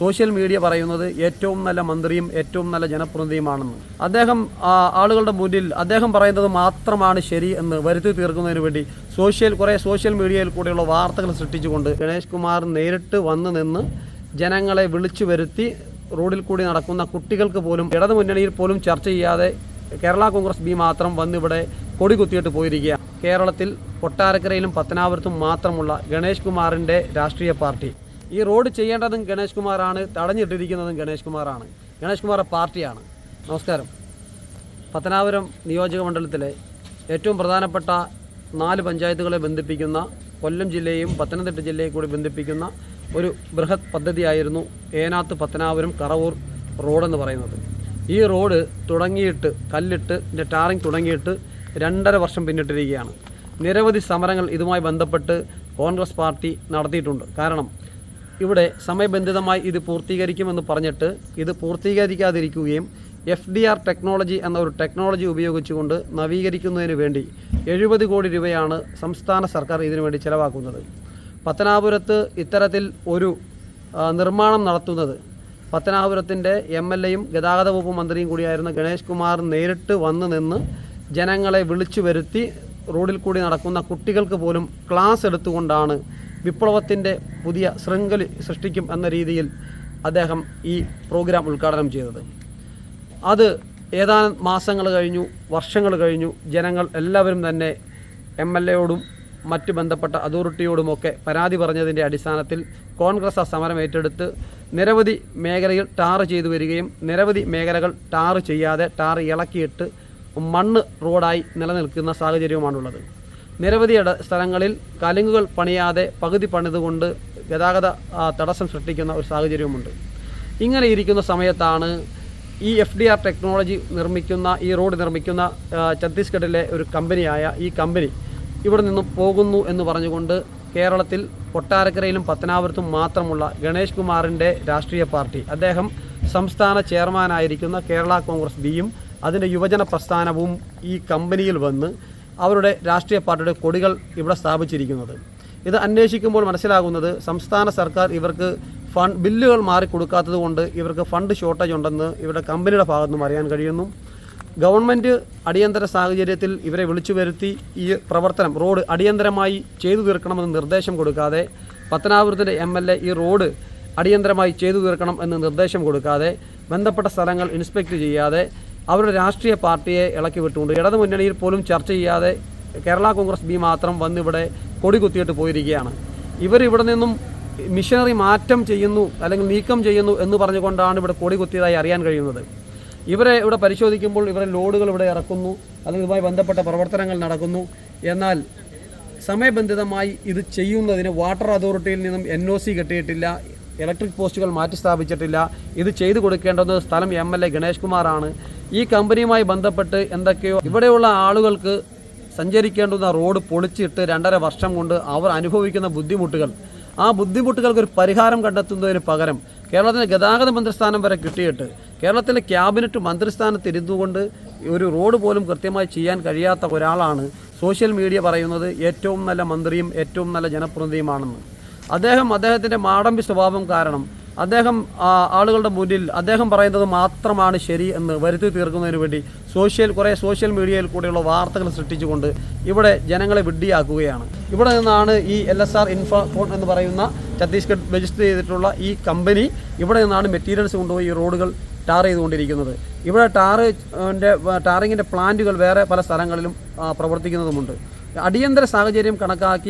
Social media പറയുന്നത് ഏറ്റവും നല്ല മന്ത്രിയും ഏറ്റവും നല്ല ജനപ്രതിനിധിയുമാണെന്ന്. അദ്ദേഹം ആളുകളുടെ മുന്നിൽ അദ്ദേഹം പറയുന്നത് മാത്രമാണ് ശരി എന്ന് വരുത്തി തീർക്കുന്നതിന് വേണ്ടി സോഷ്യൽ കുറേ സോഷ്യൽ മീഡിയയിൽ കൂടെയുള്ള വാർത്തകൾ സൃഷ്ടിച്ചുകൊണ്ട് ഗണേഷ് കുമാർ നേരിട്ട് വന്നു നിന്ന് ജനങ്ങളെ വിളിച്ചു വരുത്തി റോഡിൽ കൂടി നടക്കുന്ന കുട്ടികൾക്ക് പോലും ഇടതു മുന്നണിയിൽ പോലും ചർച്ച ചെയ്യാതെ കേരള കോൺഗ്രസ് ബി മാത്രം വന്നിവിടെ കൊടി കുത്തിയിട്ട് പോയിരിക്കുക കേരളത്തിൽ കൊട്ടാരക്കരയിലും പത്തനാപുരത്തും മാത്രമുള്ള ഗണേഷ് കുമാറിന്റെ രാഷ്ട്രീയ പാർട്ടി. ഈ റോഡ് ചെയ്യേണ്ടതും ഗണേഷ് കുമാറാണ് തടഞ്ഞിട്ടിരിക്കുന്നതും ഗണേഷ് കുമാറാണ്. ഗണേഷ് കുമാർ പാർട്ടിയാണ്. നമസ്കാരം. പത്തനാപുരം നിയോജക മണ്ഡലത്തിലെ ഏറ്റവും പ്രധാനപ്പെട്ട നാല് പഞ്ചായത്തുകളെ ബന്ധിപ്പിക്കുന്ന കൊല്ലം ജില്ലയും പത്തനംതിട്ട ജില്ലയും കൂടി ബന്ധിപ്പിക്കുന്ന ഒരു ബൃഹത് പദ്ധതിയായിരുന്നു ഏനാത്ത് പത്തനാപുരം കറവൂർ റോഡെന്ന് പറയുന്നത്. ഈ റോഡ് തുടങ്ങിയിട്ട് കല്ലിട്ട് ഇതിന്റെ ടാറിങ് തുടങ്ങിയിട്ട് രണ്ടര വർഷം പിന്നിട്ടിരിക്കുകയാണ്. നിരവധി സമരങ്ങൾ ഇതുമായി ബന്ധപ്പെട്ട് കോൺഗ്രസ് പാർട്ടി നടത്തിയിട്ടുണ്ട്. കാരണം ഇവിടെ സമയബന്ധിതമായി ഇത് പൂർത്തീകരിക്കുമെന്ന് പറഞ്ഞിട്ട് ഇത് പൂർത്തീകരിക്കാതിരിക്കുകയും എഫ് ഡി ആർ ടെക്നോളജി എന്ന ഒരു ടെക്നോളജി ഉപയോഗിച്ചുകൊണ്ട് നവീകരിക്കുന്നതിന് വേണ്ടി എഴുപത് കോടി രൂപയാണ് സംസ്ഥാന സർക്കാർ ഇതിനു വേണ്ടി ചെലവാക്കുന്നത്. പത്തനാപുരത്ത് ഇത്തരത്തിൽ ഒരു നിർമ്മാണം നടത്തുന്നത്. പത്തനാപുരത്തിന്റെ എം എൽ എയും ഗതാഗത വകുപ്പ് മന്ത്രിയും കൂടിയായിരുന്ന ഗണേഷ് കുമാർ നേരിട്ട് വന്ന് നിന്ന് ജനങ്ങളെ വിളിച്ചു വരുത്തി റോഡിൽ കൂടി നടക്കുന്ന കുട്ടികൾക്ക് പോലും ക്ലാസ് എടുത്തുകൊണ്ടാണ് വിപ്ലവത്തിന്റെ പുതിയ ശൃംഖല സൃഷ്ടിക്കും എന്ന രീതിയിൽ അദ്ദേഹം ഈ പ്രോഗ്രാം ഉദ്ഘാടനം ചെയ്തത്. അത് ഏതാനും മാസങ്ങൾ കഴിഞ്ഞു വർഷങ്ങൾ കഴിഞ്ഞു ജനങ്ങൾ എല്ലാവരും തന്നെ എം എൽ എയോടും മറ്റ് ബന്ധപ്പെട്ട അതോറിറ്റിയോടുമൊക്കെ പരാതി പറഞ്ഞതിന്റെ അടിസ്ഥാനത്തിൽ കോൺഗ്രസ് ആ സമരം ഏറ്റെടുത്ത് നിരവധി മേഖലയിൽ ടാർ ചെയ്തു വരികയും നിരവധി മേഖലകൾ ടാർ ചെയ്യാതെ ടാർ ഇളക്കിയിട്ട് മണ്ണ് റോഡായി നിലനിൽക്കുന്ന സാഹചര്യവുമാണുള്ളത്. നിരവധി സ്ഥലങ്ങളിൽ കലുങ്കുകൾ പണിയാതെ പകുതി പണിതുകൊണ്ട് ഗതാഗത തടസ്സം സൃഷ്ടിക്കുന്ന ഒരു സാഹചര്യവുമുണ്ട്. ഇങ്ങനെ ഇരിക്കുന്ന സമയത്താണ് ഈ എഫ് ഡി ആർ ടെക്നോളജി നിർമ്മിക്കുന്ന ഈ റോഡ് നിർമ്മിക്കുന്ന ഛത്തീസ്ഗഡിലെ ഒരു കമ്പനിയായ ഈ കമ്പനി ഇവിടെ നിന്നും പോകുന്നു എന്ന് പറഞ്ഞുകൊണ്ട് കേരളത്തിൽ കൊട്ടാരക്കരയിലും പത്തനാപുരത്തും മാത്രമുള്ള ഗണേഷ് കുമാറിന്റെ രാഷ്ട്രീയ പാർട്ടി അദ്ദേഹം സംസ്ഥാന ചെയർമാനായിരിക്കുന്ന കേരള കോൺഗ്രസ് ബിയും അതിന്റെ യുവജന പ്രസ്ഥാനവും ഈ കമ്പനിയിൽ വന്ന് അവരുടെ രാഷ്ട്രീയ പാർട്ടിയുടെ കൊടികൾ ഇവിടെ സ്ഥാപിച്ചിരിക്കുന്നത്. ഇത് അന്വേഷിക്കുമ്പോൾ മനസ്സിലാകുന്നത് സംസ്ഥാന സർക്കാർ ഇവർക്ക് ഫണ്ട് ബില്ലുകൾ മാറിക്കൊടുക്കാത്തത് കൊണ്ട് ഇവർക്ക് ഫണ്ട് ഷോർട്ടേജ് ഉണ്ടെന്ന് ഇവരുടെ കമ്പനിയുടെ ഭാഗത്തുനിന്നും അറിയാൻ കഴിയുന്നു. ഗവൺമെന്റ് അടിയന്തര സാഹചര്യത്തിൽ ഇവരെ വിളിച്ചു വരുത്തി ഈ പ്രവർത്തനം റോഡ് അടിയന്തരമായി ചെയ്തു തീർക്കണമെന്ന് നിർദ്ദേശം കൊടുക്കാതെ പത്തനാപുരത്തിന്റെ എ ഈ റോഡ് അടിയന്തരമായി ചെയ്തു തീർക്കണം എന്ന് നിർദ്ദേശം കൊടുക്കാതെ ബന്ധപ്പെട്ട സ്ഥലങ്ങൾ ഇൻസ്പെക്ട് ചെയ്യാതെ അവരുടെ രാഷ്ട്രീയ പാർട്ടിയെ ഇളക്കി വിട്ടുകൊണ്ട് ഇടതു മുന്നണിയിൽ പോലും ചർച്ച ചെയ്യാതെ കേരള കോൺഗ്രസ് ബി മാത്രം വന്നിവിടെ കൊടി കുത്തിയിട്ട് പോയിരിക്കുകയാണ്. ഇവർ ഇവിടെ നിന്നും മിഷനറി മാറ്റം ചെയ്യുന്നു അല്ലെങ്കിൽ നീക്കം ചെയ്യുന്നു എന്ന് പറഞ്ഞുകൊണ്ടാണ് ഇവിടെ കൊടി കുത്തിയതായി അറിയാൻ കഴിയുന്നത്. ഇവരെ ഇവിടെ പരിശോധിക്കുമ്പോൾ ഇവരെ ലോഡുകൾ ഇവിടെ ഇറക്കുന്നു അല്ലെങ്കിൽ ഇതുമായി ബന്ധപ്പെട്ട പ്രവർത്തനങ്ങൾ നടക്കുന്നു. എന്നാൽ സമയബന്ധിതമായി ഇത് ചെയ്യുന്നതിന് വാട്ടർ അതോറിറ്റിയിൽ നിന്നും എൻ ഒ സി കിട്ടിയിട്ടില്ല ഇലക്ട്രിക് പോസ്റ്റുകൾ മാറ്റി സ്ഥാപിച്ചിട്ടില്ല ഇത് ചെയ്തു കൊടുക്കേണ്ടത് സ്ഥലം എം എൽ എ ഗണേഷ് കുമാറാണ്. ഈ കമ്പനിയുമായി ബന്ധപ്പെട്ട് എന്തൊക്കെയോ ഇവിടെയുള്ള ആളുകൾക്ക് സഞ്ചരിക്കേണ്ടുന്ന റോഡ് പൊളിച്ചിട്ട് രണ്ടര വർഷം കൊണ്ട് അവർ അനുഭവിക്കുന്ന ബുദ്ധിമുട്ടുകൾ. ആ ബുദ്ധിമുട്ടുകൾക്ക് ഒരു പരിഹാരം കണ്ടെത്തുന്നതിന് പകരം കേരളത്തിന് ഗതാഗത മന്ത്രിസ്ഥാനം വരെ കിട്ടിയിട്ട് കേരളത്തിലെ ക്യാബിനറ്റ് മന്ത്രിസ്ഥാനത്ത് ഇരുന്നുകൊണ്ട് ഒരു റോഡ് പോലും കൃത്യമായി ചെയ്യാൻ കഴിയാത്ത ഒരാളാണ് സോഷ്യൽ മീഡിയ പറയുന്നത് ഏറ്റവും നല്ല മന്ത്രിയും ഏറ്റവും നല്ല ജനപ്രതിനിധിയുമാണെന്ന്. അദ്ദേഹം അദ്ദേഹത്തിന്റെ മാടമ്പി സ്വഭാവം കാരണം അദ്ദേഹം ആളുകളുടെ മുന്നിൽ അദ്ദേഹം പറയുന്നത് മാത്രമാണ് ശരി എന്ന് വരുത്തി തീർക്കുന്നതിന് വേണ്ടി സോഷ്യൽ കുറേ സോഷ്യൽ മീഡിയയിൽ കൂടെയുള്ള വാർത്തകൾ സൃഷ്ടിച്ചുകൊണ്ട് ഇവിടെ ജനങ്ങളെ വിഡ്ഢിയാക്കുകയാണ്. ഇവിടെ നിന്നാണ് ഈ എൽ എസ് ആർ ഇൻഫോൺ എന്ന് പറയുന്ന ഛത്തീസ്ഗഡ് രജിസ്റ്റർ ചെയ്തിട്ടുള്ള ഈ കമ്പനി ഇവിടെ നിന്നാണ് മെറ്റീരിയൽസ് കൊണ്ടുപോയി ഈ റോഡുകൾ ടാർ ചെയ്തുകൊണ്ടിരിക്കുന്നത്. ഇവിടെ ടാറിന്റെ ടാറിങ്ങിന്റെ പ്ലാന്റുകൾ വേറെ പല സ്ഥലങ്ങളിലും പ്രവർത്തിക്കുന്നതുമുണ്ട്. അടിയന്തര സാഹചര്യം കണക്കാക്കി